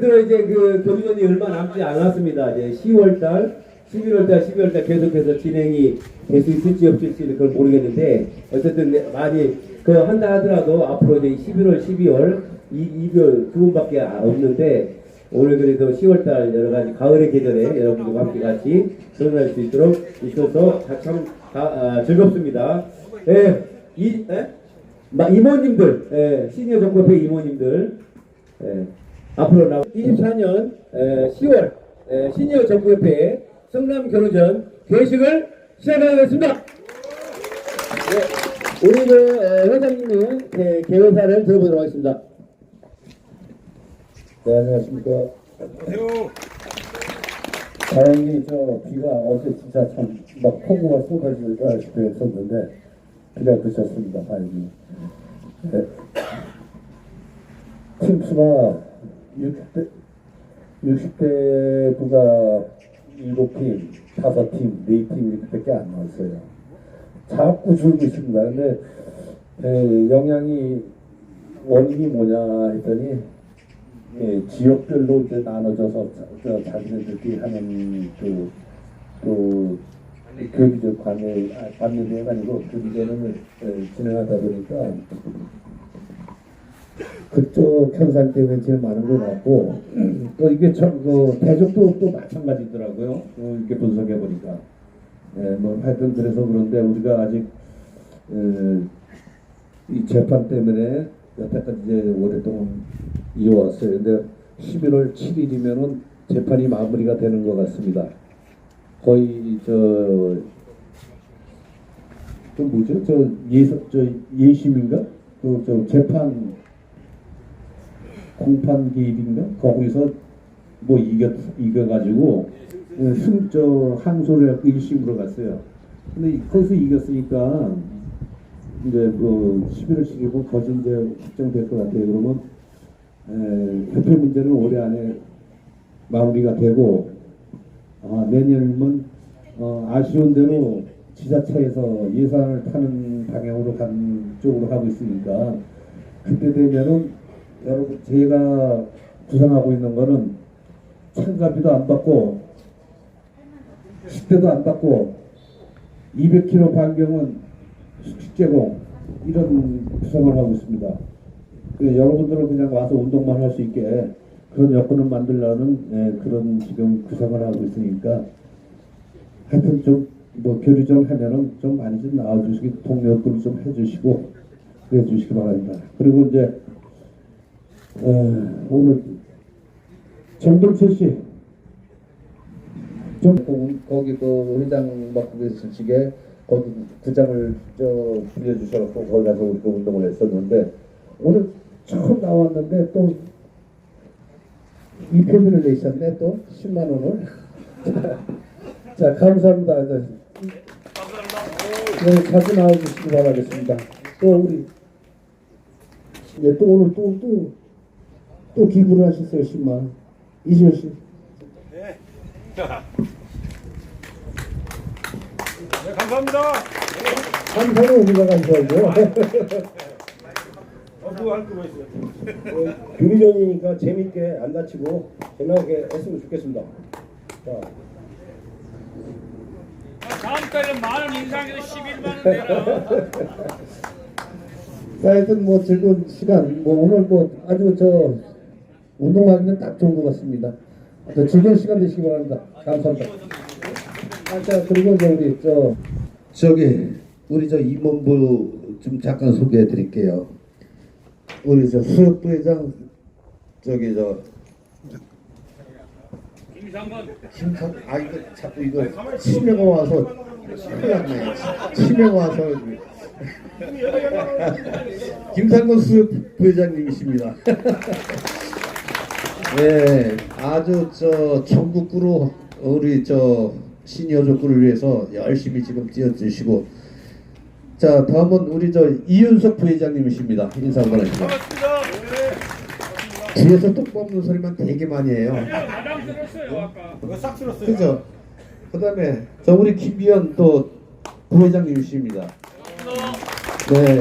들어 이제 그 교류전이 얼마 남지 않았습니다. 이제 10월달, 11월달, 12월달 계속해서 진행이 될 수 있을지 없을지는 그걸 모르겠는데 어쨌든 네, 많이 그 한다 하더라도 앞으로 이제 11월, 12월 이 이별 두 분밖에 없는데 오늘 그래도 10월달 여러 가지 가을의 계절에 여러분들과 함께 같이 전환할 수 있도록 있어서 참 아, 즐겁습니다. 예, 이 예? 마- 이모님들, 예, 시니어 정부회 이모님들. 예, 앞으로 나 24년 10월 시니어 정부협회 성남 결혼전 개식을 시작하겠습니다. 네, 우리 그 어, 회장님은 예, 개회사를 들어보도록 하겠습니다. 네, 안녕하십니까. 안녕하세요. 다행히 저 비가 어제 진짜 참 막 폭우가 쏟아지다시피 했었는데 비가 그쳤습니다. 다행히. 네. 팀 수가 60대 60대 부가 7팀, 5팀, 4팀 이렇게밖에 안 나왔어요. 자꾸 줄고 있습니다. 근데 에, 영향이 원인이 뭐냐 했더니 예, 지역별로 이제 나눠져서 자기네들끼리 하는 그, 그 교비적 관례, 아, 관례대회가 아니고 예, 진행하다 보니까 그쪽 현상 때문에 제일 많은 것 같고 또 이게 참, 그 대적도 또 마찬가지더라고요. 어, 이렇게 분석해 보니까. 예, 뭐 하여튼 그래서 그런데 우리가 아직 에, 이 재판 때문에 여태까지 이제 오랫동안 이어왔어요. 근데 11월 7일이면은 재판이 마무리가 되는 것 같습니다. 거의 저, 저 뭐죠? 저 예서, 저 예심인가? 그 저 재판 공판 기일인가? 거기서 뭐 이겨 이겨가지고 승저 항소를 해서 1심으로 갔어요. 근데 거기서 이겼으니까 이제 그 11월 10일 거진 이제 확정될 것 같아요. 그러면 에, 협회 문제는 올해 안에 마무리가 되고 아, 내년이면 어, 아쉬운 대로 지자체에서 예산을 타는 방향으로 간 쪽으로 가고 있으니까 그때 되면은 여러분 제가 구상하고 있는 거는 참가비도 안 받고 식대도 안 받고 200km 반경은 숙식 제공 이런 구성을 하고 있습니다. 그 여러분들은 그냥 와서 운동만 할 수 있게 그런 여건을 만들려는 예, 그런 지금 구성을 하고 있으니까 하여튼 좀뭐 교류전 하면은 좀 많이 좀 나와주시기 동료들 좀 해주시고 그래 주시기 바랍니다. 그리고 이제 어, 오늘 정동철 씨. 좀 거기 그 회장 맡고 계시게 거기 구장을 저 빌려주셔서 거기 가서 우리가 운동을 했었는데 오늘 처음 나왔는데 또 이표비를 내셨네 또 10만 원을. 자 감사합니다. 네, 네, 자주 나와주시기 바라겠습니다. 또 우리 네, 또 오늘 또또 또 기부를 하셨어요 10만 원 이지호 씨 네. 네, 감사합니다. 감사는 우리가 감사하죠 어, 그거 할 거가 있어요. 교류전이니까 재밌게 안 다치고 재미나게 했으면 좋겠습니다. 자, 다음 달에 만원 인상해서 11만 원 내라. 자, 하여튼 뭐 즐거운 시간, 뭐 오늘 뭐 아주 저 운동하기는 딱 좋은 것 같습니다. 더 즐거운 시간 되시기 바랍니다. 감사합니다. 아, 자, 그리고 이제 우리 저 저기 우리 저 임원부 좀 잠깐 소개해 드릴게요. 우리 저 수협부 회장 저기 저 김상건 김상 아 이거 자꾸 이거 치매가 와서 큰일 났네. 치매가 와서 김상건 수협 부회장님이십니다. 네, 아주 저 전국구로 우리 저 시니어 족구를 위해서 열심히 지금 뛰어주시고 자 다음은 우리 저 이윤석 부회장님이십니다. 인사 한번 하시죠. 뒤에서 뚝 뽑는 소리만 되게 많이 해요. 마당 들었어요 아까. 그거 싹 쓸었어요. 그죠? 그 다음에 저 우리 김비연 또 부회장님이십니다. 네.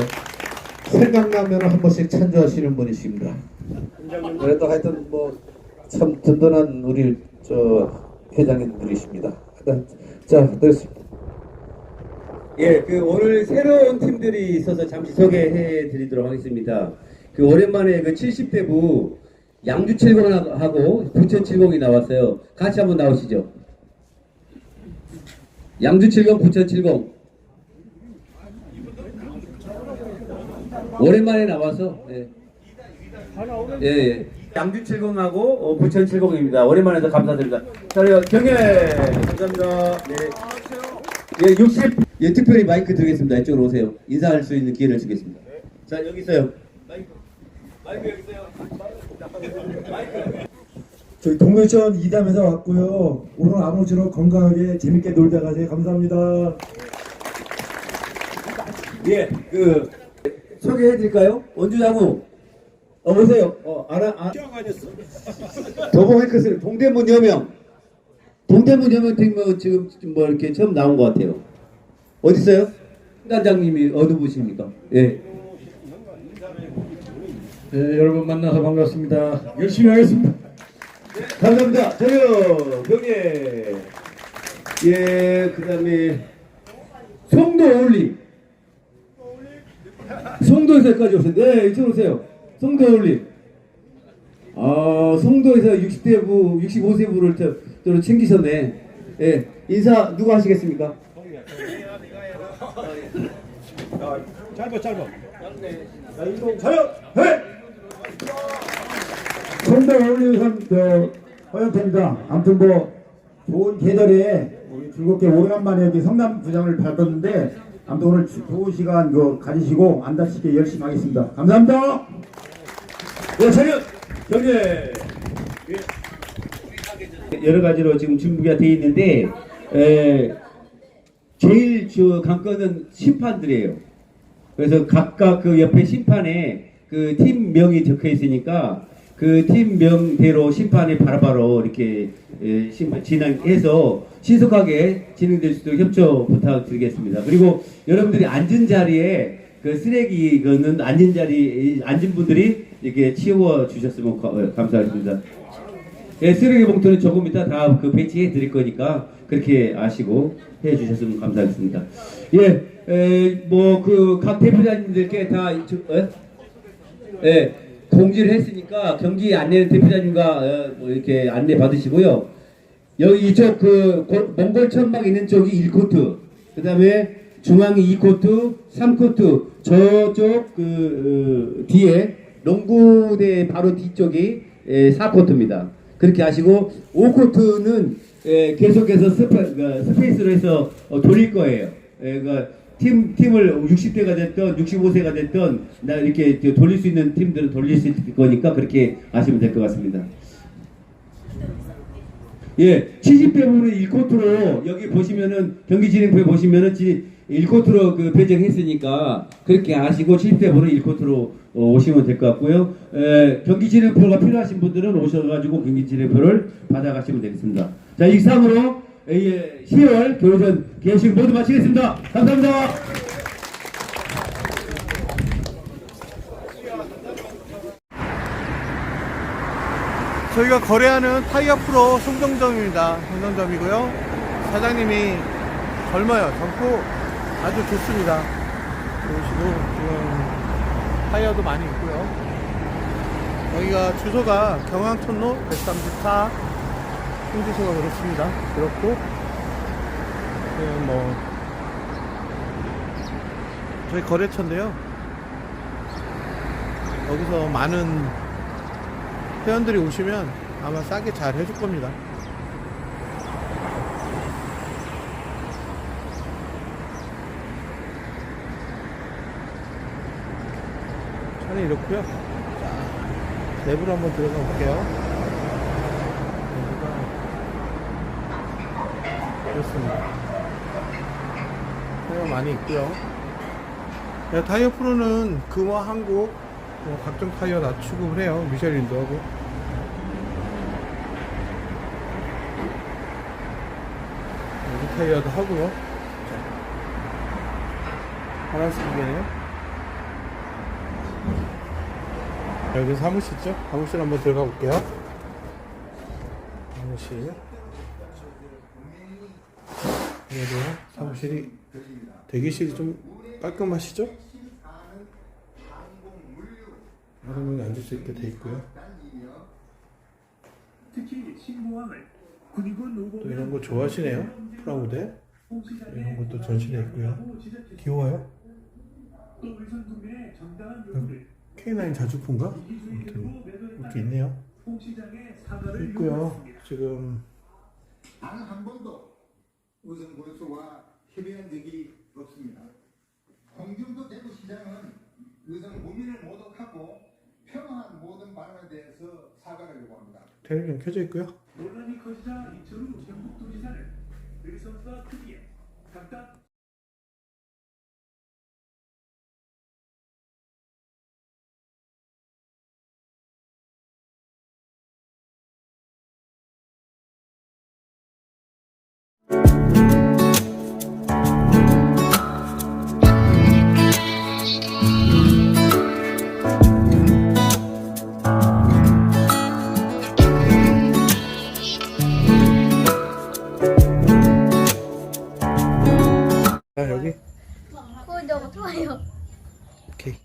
생각나면 한 번씩 찬조하시는 분이십니다. 그래도 하여튼 뭐 참 든든한 우리 저 회장님들이십니다. 자 됐습니다. 예, 그 오늘 새로운 팀들이 있어서 잠시 소개해 드리도록 하겠습니다. 그 오랜만에 그 70대 부 양주 70하고 부천 70이 나왔어요. 같이 한번 나오시죠. 양주 70, 부천 70. 오랜만에 나와서 예. 예, 예. 양주 70하고 어, 부천 70입니다. 오랜만에 서 감사드립니다. 자, 그리고 경례 감사합니다. 네. 예, 60. 예, 특별히 마이크 드리겠습니다. 이쪽으로 오세요. 인사할 수 있는 기회를 주겠습니다. 자, 여기 있어요. 마이크. 마이크 여기 있어요. 마이크. 저희 동묘천 이담에서 왔고요. 오늘 아무쪼록 건강하게 재밌게 놀다 가세요. 감사합니다. 예, 그 소개해 드릴까요? 원주장우. 어, 보세요. 어, 알아, 아. 도봉 헬크스 동대문 여명. 동대문 여명 팀은 지금 뭐 이렇게 처음 나온 것 같아요. 어디 있어요? 단장님이 어느 분이십니까? 예. 네, 여러분 만나서 반갑습니다. 열심히 하겠습니다. 감사합니다. 저요, 병예. 예, 그 다음에, 송도 어울림. 송도에서 여기까지 오세요. 네, 이쪽으로 오세요. 송도 어울림. 아, 송도에서 60대 부, 65세 부를 저, 저 챙기셨네. 예, 인사 누가 하시겠습니까? 짧아 짧아. 송도 어울리선 저 허영태입니다. 아무튼 뭐 좋은 계절에 우리 즐겁게 오래간만에 여기 성남구장을 밟았는데 아무튼 오늘 좋은 시간 그 가지시고 안 다치게 열심히 하겠습니다. 감사합니다. 네, 차렷! 경례! 여러 가지로 지금 준비가 되어 있는데, 에, 제일 저 관건은 심판들이에요. 그래서 각각 그 옆에 심판에 그 팀명이 적혀 있으니까 그 팀명대로 심판이 바로바로 이렇게 에, 심판 진행해서 신속하게 진행될 수 있도록 협조 부탁드리겠습니다. 그리고 여러분들이 앉은 자리에 그 쓰레기 그는 앉은 자리 앉은 분들이 이렇게 치워 주셨으면 가- 어, 감사하겠습니다. 예, 쓰레기 봉투는 조금 이따 다 그 배치해 드릴 거니까 그렇게 아시고 해 주셨으면 감사하겠습니다. 예, 뭐 그 각 대표자님들께 다 저, 어? 예, 공지를 했으니까 경기 안내는 대표자님과 어, 뭐 이렇게 안내 받으시고요. 여기 이쪽 그 고- 몽골 천막 있는 쪽이 1코트, 그 다음에 중앙이 2코트, 3코트, 저쪽 그 어, 뒤에 농구대 바로 뒤쪽이 에, 4코트입니다. 그렇게 하시고 5코트는 계속해서 스페, 그, 스페이스로 해서 어, 돌릴 거예요. 에, 그러니까 팀, 팀을 60대가 됐든 65세가 됐든 나 이렇게 저 돌릴 수 있는 팀들은 돌릴 수 있을 거니까 그렇게 아시면 될 것 같습니다. 예, 70대 부분은 1코트로 여기 보시면은 경기 진행표에 보시면은 1코트로 그 배정했으니까 그렇게 아시고 70대 부분은 1코트로 어, 오시면 될 것 같고요. 에, 경기 진행표가 필요하신 분들은 오셔가지고 경기 진행표를 받아가시면 되겠습니다. 자, 이상으로 예, 10월 교회전 개식 모두 마치겠습니다. 감사합니다. 저희가 거래하는 타이어 프로 송정점입니다. 송정점이고요. 사장님이 젊어요. 젊고 아주 좋습니다. 보시고 지금 타이어도 많이 있고요. 여기가 주소가 경항천로 134 홍지소가 그렇습니다. 그렇고 지금 뭐 저희 거래처인데요. 여기서 많은 회원들이 오시면 아마 싸게 잘 해줄 겁니다. 차는 이렇고요. 자, 내부로 한번 들어가 볼게요. 내부가 이렇습니다. 타이어 많이 있고요. 네, 타이어 프로는 금화 한국 뭐 각종 타이어 다 취급을 해요. 미쉐린도 하고. 여기 타이어도 하고요. 이게네요. 여기 사무실 있죠? 사무실 한번 들어가 볼게요. 사무실. 안녕하세요. 사무실이 대기실이 좀 깔끔하시죠? 여러 명이 앉을 수 있게 돼 있고요. 또 이런 거 좋아하시네요. 프라모델. 이런 것도 전시돼 있고요. 귀여워요. K9 자주품가? 아무튼 이렇게 있네요. 있고요. 지금 단한 번도 의성 군수와 협의한 적이 없습니다. 홍준표 대구 시장은 의성 구민을 모독하고 평화한 모든 발언에 대해서 사과를 요구합니다. 텔레비전 켜져 있고요. 논란이 커지자 이철우 경북도지사는 의성과 크기에 각각